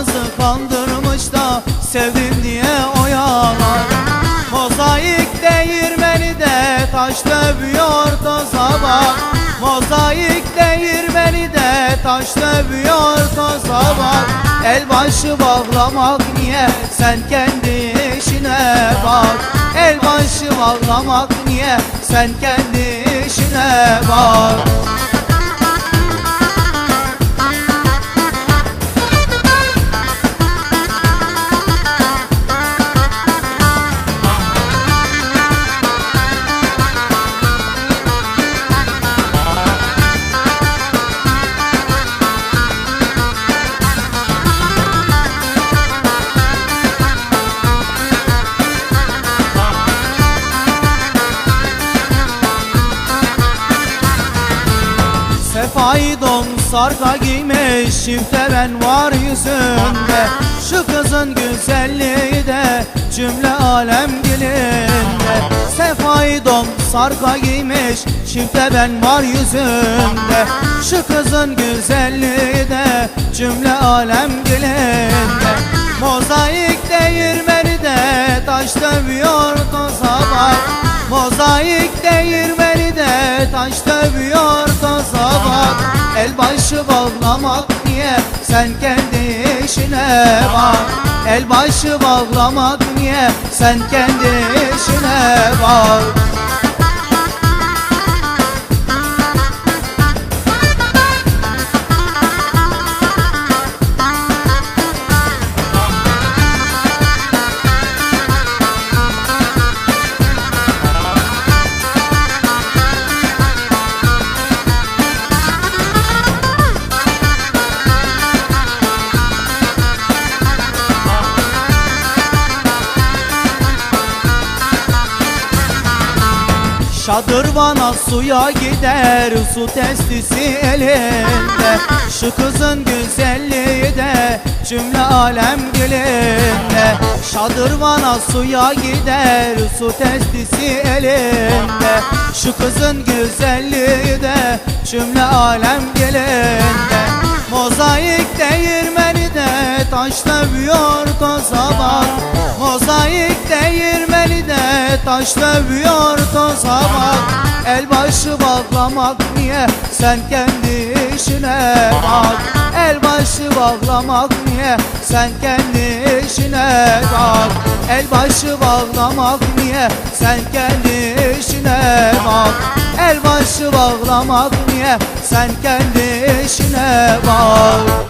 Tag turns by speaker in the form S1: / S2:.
S1: kızı kandırmış da sevdim diye oyalar. Mozaik değirmeni de taş dövüyor toza bak Mozaik değirmeni de taş dövüyor toza bak El başı bağlamak niye? Sen kendi işine bak. El başı bağlamak niye? Sen kendi işine bak Sefai don sarka giymiş Çifte ben var yüzünde Şu kızın güzelliği de Cümle alem dilinde. Sefai don sarka giymiş Çifte ben var yüzünde Şu kızın güzelliği de Cümle alem dilinde. Mozaik değirmeni de Taş dövüyor toza bak. Mozaik değirmeni de Taş dövüyor El başı bağlamak niye? Sen kendi işine bak. El başı bağlamak niye? Sen kendi işine bak Şadırvana suya gider su testisi elinde. Şu kızın güzelliği de cümle alem dilinde. Şadırvana suya gider su testisi elinde. Şu kızın güzelliği de cümle alem dilinde. Mozaik değirmeni de taş dövüyor toza bak taş dövüyor toza bak El başı bağlamak niye? Sen kendi işine bak. El başı bağlamak niye? Sen kendi işine bak. El başı bağlamak niye? Sen kendi işine bak. El başı bağlamak niye? Sen kendi işine bak